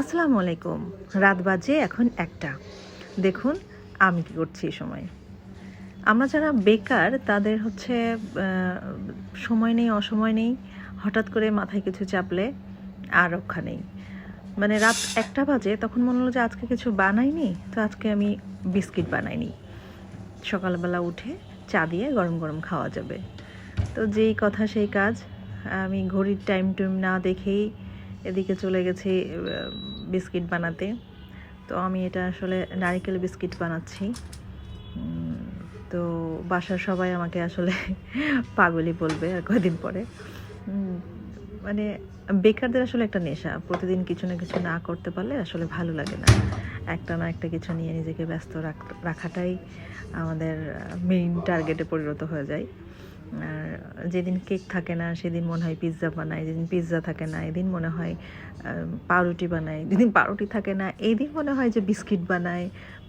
আসসালামু আলাইকুম। রাত বাজে এখন একটা। দেখুন, আমি কি করছি এই সময়। আমরা যারা বেকার, তাদের হচ্ছে সময় নেই, অসময় নেই, হঠাৎ করে মাথায় কিছু চাপলে আর রক্ষা নেই। মানে রাত একটা বাজে, তখন মনে হলো যে আজকে কিছু বানাইনি, তো আজকে আমি বিস্কিট বানাইনি। সকালবেলা উঠে চা দিয়ে গরম গরম খাওয়া যাবে। তো যেই কথা, সেই কাজ, আমি ঘড়ির টাইম টুইম না দেখেই এদিকে চলে গেছি বিস্কিট বানাতে। তো আমি এটা আসলে নারিকেল বিস্কিট বানাচ্ছি। তো বাসার সবাই আমাকে আসলে পাগলি বলবে আর কদিন পরে। মানে বেকারদের আসলে একটা নেশা। প্রতিদিন কিছু না কিছু না করতে পারলে আসলে ভালো লাগে না। একটা না একটা কিছু নিয়ে নিজেকে ব্যস্ত রাখ- রাখাটাই আমাদের মেইন টার্গেটে পরিণত হয়ে যায়। আর যেদিন কেক থাকে না, সেদিন মনে হয় পিৎজা বানাই যেদিন পিৎজা থাকে না, এদিন মনে হয় পাউরুটি বানাই যেদিন পাউরুটি থাকে না এই দিন মনে হয় যে বিস্কিট বানাই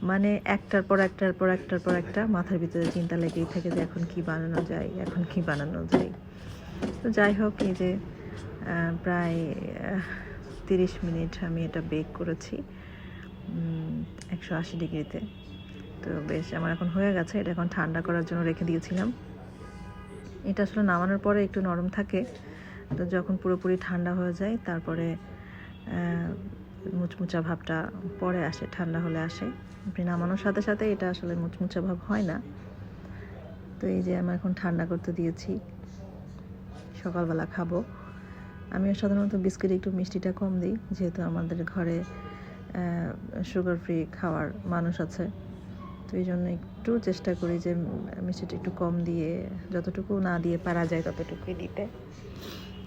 মানে একটার পর একটার পর একটার পর একটা মাথার ভিতরে চিন্তা লেগেই থাকে যে এখন কি বানানো যায়, এখন কি বানানো যায়। তো যাই হোক, এই যে প্রায় তিরিশ মিনিট আমি এটা বেক করেছি একশো আশি ডিগ্রিতে। তো বেশ, আমার এখন হয়ে গেছে, এটা এখন ঠান্ডা করার জন্য রেখে দিয়েছিলাম। এটা আসলে নামানোর পরে একটু নরম থাকে। তো যখন পুরোপুরি ঠান্ডা হয়ে যায়, তারপরে মুচমুচা ভাবটা পরে আসে, ঠান্ডা হলে আসে। নামানোর সাথে সাথে এটা আসলে মুচমুচা ভাব হয় না। তো এই যে আমি এখন ঠান্ডা করতে দিয়েছি, সকালবেলা খাব। আমি সাধারণত বিস্কিট একটু মিষ্টিটা কম দিই, যেহেতু আমাদের ঘরে সুগার ফ্রি খাওয়ার মানুষ আছে। তো এই জন্য একটু চেষ্টা করি যে মিষ্টিটা একটু কম দিয়ে, যতটুকু না দিয়ে পারা যায় ততটুকুই দিতে।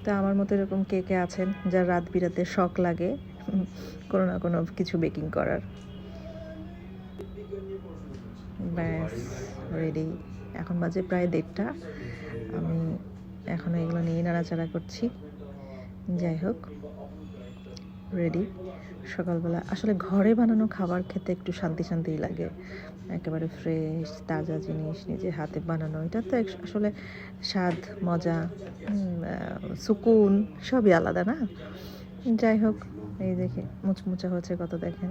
তো আমার মতো এরকম কে কে আছেন যার রাত বিরাতে শখ লাগে, কোনো না কোনো কিছু বেকিং করার। ব্যাস রেডি এখন বাজে প্রায় দেড়টা। আমি এখনও এগুলো নিয়ে নাড়াচাড়া করছি। যাই হোক। রেডি সকালবেলা আসলে ঘরে বানানো খাবার খেতে একটু শান্তি শান্তিই লাগে। একেবারে ফ্রেশ তাজা জিনিস নিজে হাতে বানানো, এটা তো আসলে স্বাদ, মজা সুকুন সবই আলাদা না? যাই হোক, এই দেখে মুচমুচা হচ্ছে কত দেখেন।